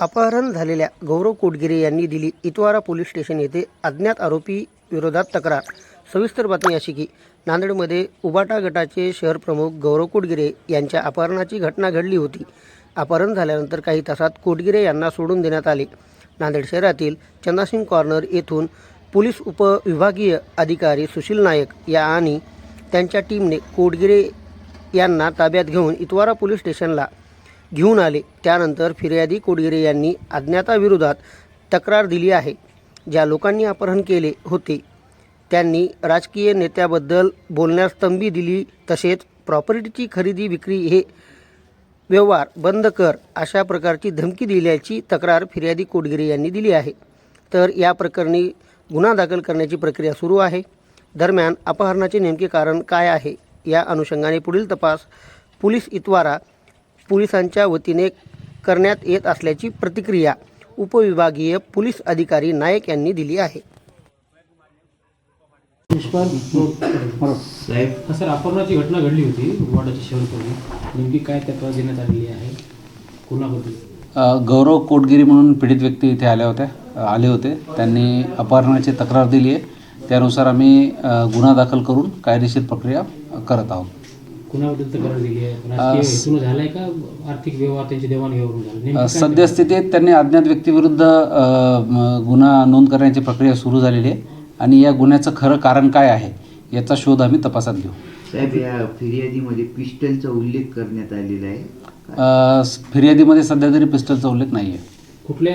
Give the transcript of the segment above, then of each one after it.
अपहरण झालेल्या गौरव कोटगिरे यांनी दिली इतवारा पोलीस स्टेशन येथे अज्ञात आरोपी विरोधात तक्रार. सविस्तर बातमी अशी की नांदेडमध्ये उबाटा गटाचे शहर प्रमुख गौरव कोटगिरे यांच्या अपहरणाची घटना घडली होती. अपहरण झाल्यानंतर काही तासात कोटगिरे यांना सोडून देण्यात आले. नांदेड शहरातील चंदासिंग कॉर्नर येथून पोलीस उपविभागीय अधिकारी सुशील नायक या आणि त्यांच्या टीमने कोटगिरे यांना ताब्यात घेऊन इतवारा पोलीस स्टेशनला घेऊन आले. त्यानंतर फिर्यादी कोडगिरे यांनी अज्ञाताविरोधात तक्रार दिली आहे ज्या लोकांनी अपहरण केले होते. त्यांनी राजकीय नेत्याबद्दल बोलण्यास तंबी दिली तसेच प्रॉपर्टीची खरेदी विक्री हे व्यवहार बंद कर अशा प्रकारची धमकी दिल्याची तक्रार फिर्यादी कोडगिरे यांनी दिली आहे. तर या प्रकरणी गुन्हा दाखल करण्याची प्रक्रिया सुरू आहे. दरम्यान अपहरणाचे नेमके कारण काय आहे या अनुषंगाने पुढील तपास पोलीस इतवारा पोलिसांच्या वतीने करण्यात येत असल्याची प्रतिक्रिया उपविभागीय पोलीस अधिकारी नायक यांनी दिली आहे. साहेब हा सर अपहरणाची घटना घडली होती वाडाच्या शहरकडून नेमकी काय तक्रार देण्यात आलेली आहे? कोणाबद्दल? गौरव कोटगिरी म्हणून पीडित व्यक्ती इथे आल्या होत्या आले होते. त्यांनी अपहरणाची तक्रार दिली आहे. त्यानुसार आम्ही गुन्हा दाखल करून कायदेशीर प्रक्रिया करत आहोत. कोणाबद्दल तक्रार दिली आहे? राजकीय स- हेतून झालाय का? आर्थिक व्यवहार त्यांची देवाणघेवाण झाली. अ, नेमकी काय सद्यस्थितीत त्यांनी अज्ञात व्यक्तीविरुद्ध गुन्हा नोंद करण्याची प्रक्रिया सुरू झालेली आहे. आणि या गुन्ह्याचं खरं कारण काय आहे याचा शोध आम्ही तपासात घेऊ. साहेब या फिर्यादीमध्ये पिस्टलचा उल्लेख करण्यात आलेला आहे. फिर्यादीमध्ये सध्या तरी पिस्टलचा उल्लेख नाही आहे कुठल्या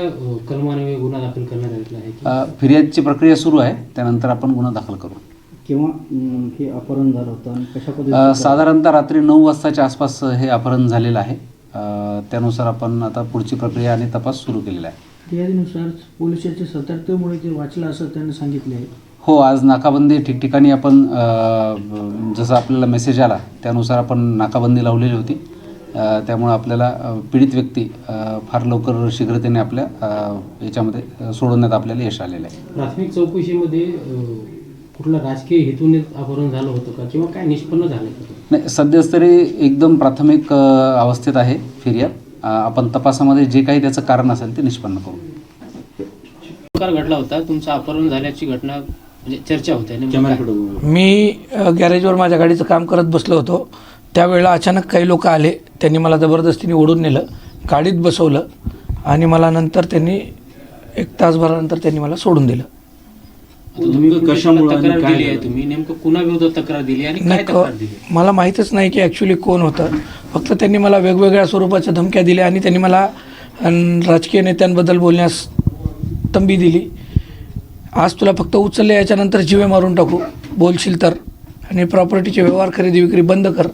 कलमाने गुन्हा दाखल करण्यात आलेला आहे? फिर्यादीची प्रक्रिया सुरू आहे त्यानंतर आपण गुन्हा दाखल करू. केव्हा अं, हे अपहरण झालं होतं आणि कशा पद्धतीने साधारणतः रात्री नऊ वाजताच्या आसपास हे अपहरण झालेलं आहे. अ, त्यानुसार आपण आता पुढची प्रक्रिया आणि तपास सुरू केलेला आहे. फिर्यादीनुसार पोलिसांच्या सतर्कतेमुळे ते वाचलं असं त्यांनी सांगितले आहे. हो आज नाकाबंदी ठिकठिकाणी आपण अ, जसं आपल्याला मेसेज आला त्यानुसार आपण नाकाबंदी लावलेली होती. अ, त्यामुळे आपल्याला अ, पीडित व्यक्ती अ, फार लवकर शीघ्रतेने आपल्या अ, याच्यामध्ये अ, सोडवण्यात आपल्याला यश आलेलं आहे. प्राथमिक चौकशीमध्ये अ, कुठलं राजकीय हेतूने अपहरण झालं होतं का? किंवा काय निष्पन्न झालं का नाही सध्याच तरी एकदम प्राथमिक अवस्थेत आहे फिर्याद आपण तपासामध्ये जे काही त्याचं कारण असेल ते निष्पन्न करू. प्रकार घडला होता. तुमचं अपहरण झाल्याची घटना म्हणजे चर्चा काय? मी गॅरेजवर माझ्या गाडीचं काम करत बसलो होतो. त्यावेळेला अचानक काही लोक आले. त्यांनी मला जबरदस्तीने ओढून नेलं गाडीत बसवलं आणि मला नंतर त्यांनी एक तासभरानंतर त्यांनी मला सोडून दिलं. नेमकं कशामुळे तक्रार दिली आहे? तुम्ही नेमकं कुणाविरोधात तक्रार दिली आणि काय नाही तक्रार दिली? मला माहीतच नाही की ॲक्च्युली कोण होतं. फक्त त्यांनी मला वेगवेगळ्या स्वरूपाच्या धमक्या दिल्या आणि त्यांनी मला राजकीय नेत्यांबद्दल बोलण्यास तंबी दिली. आज तुला फक्त उचलले याच्यानंतर जीवे मारून टाकू. बोलशील तर. आणि प्रॉपर्टीचे व्यवहार खरेदी विक्री बंद कर.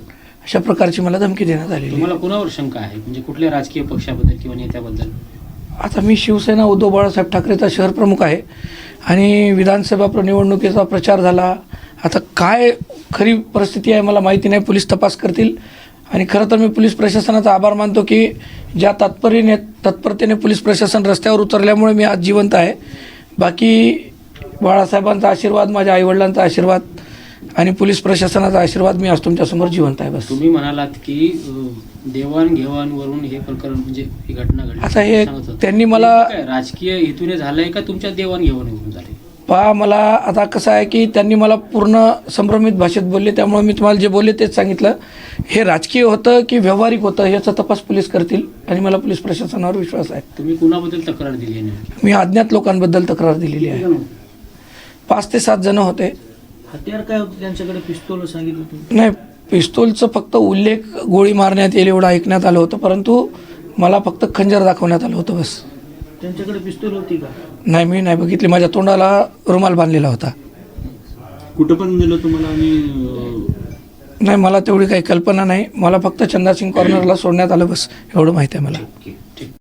अशा प्रकारची मला धमकी देण्यात आलेली आहे. तुम्हाला कुणावर शंका आहे? म्हणजे कुठल्या राजकीय पक्षाबद्दल किंवा नेत्याबद्दल? आता मी शिवसेना उद्धव बाळासाहेब ठाकरेचा शहर प्रमुख आहे आणि विधानसभा निवडणुकीचा प्रचार झाला. आता काय खरी परिस्थिती आहे मला माहिती नाही. पोलीस तपास करतील. आणि खरं तर मी पोलीस प्रशासनाचा आभार मानतो की ज्या तात्परीने तत्परतेने पोलीस प्रशासन रस्त्यावर उतरल्यामुळे मी आज जिवंत आहे. बाकी बाळासाहेबांचा आशीर्वाद माझ्या आईवडिलांचा आशीर्वाद आणि पोलीस प्रशासनाचा आशीर्वाद मी आज तुमच्यासमोर जिवंत आहे बस. तुम्ही म्हणालात की देवाणघेवाणवरून हे प्रकरण म्हणजे ही घटना घडली. आता हे. त्यांनी मला- राजकीय हेतूने झालंय का तुमच्या देवाणघेवाणीवरून झाले पहा मला आता कसं आहे की त्यांनी मला पूर्ण संभ्रमित भाषेत बोलले त्यामुळे मी तुम्हाला जे बोलले तेच सांगितलं. हे राजकीय होतं की व्यावहारिक होतं याचा तपास पोलीस करतील आणि मला पोलीस प्रशासनावर विश्वास आहे. तुम्ही कुणाबद्दल तक्रार दिली आहे मी अज्ञात लोकांबद्दल तक्रार दिलेली आहे. पाच ते सात जण होते. हत्यार काय होतं? त्यांच्याकडे पिस्तूल सांगितलं तुम्ही? नाही पिस्तूलचं फक्त उल्लेख गोळी मारण्यात येईल एवढं ऐकण्यात आलं होतं परंतु मला फक्त खंजर दाखवण्यात आलं होतं बस. त्यांच्याकडे पिस्तूल होती का? नाही मी नाही बघितली. माझ्या तोंडाला रुमाल बांधलेला होता. कुठं पण नेलं तुम्हाला आणि नाही मला तेवढी काही कल्पना नाही. मला फक्त चंदासिंग कॉर्नरला सोडण्यात आलं बस. एवढं माहिती आहे मला.